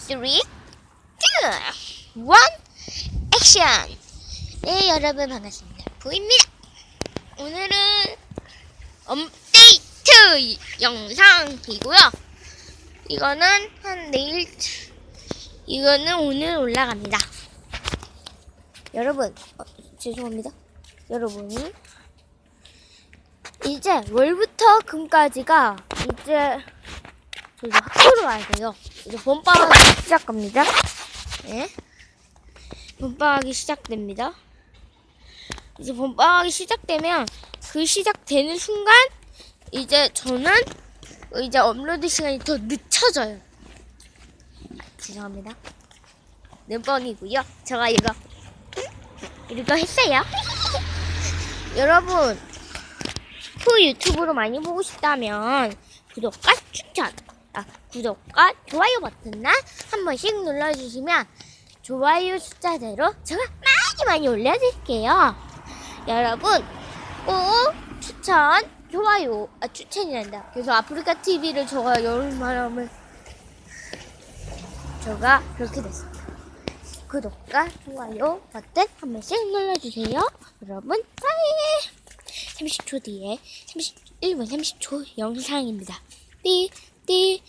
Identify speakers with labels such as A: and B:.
A: 3, 2, 1, 액션! 네, 여러분 반갑습니다. 부입니다. 오늘은 업데이트 영상이고요. 이거는 한 내일, 이거는 오늘 올라갑니다. 여러분, 어, 죄송합니다. 여러분이 이제 월부터 금까지가 이제 저희 학교로 와야 돼요. 이제 봄방학이 시작합니다. 네. 봄방학이 시작됩니다. 이제 봄방학이 시작되면 그 시작되는 순간 이제 저는 이제 업로드 시간이 더 늦춰져요. 죄송합니다. 몇 번이고요. 제가 이거 이거 했어요. 여러분 후 유튜브로 많이 보고 싶다면 구독과 추천, 아, 구독과 좋아요 버튼을 한 번씩 눌러주시면 좋아요 숫자대로 제가 많이 많이 올려드릴게요. 여러분 꼭 추천, 좋아요, 아 추천이란다. 그래서 아프리카 TV를 제가 열말하면 제가 그렇게 됐습니다. 구독과 좋아요 버튼 한 번씩 눌러주세요. 여러분 사랑해. 30초 뒤에 31분 30초 영상입니다. 띠, 띠.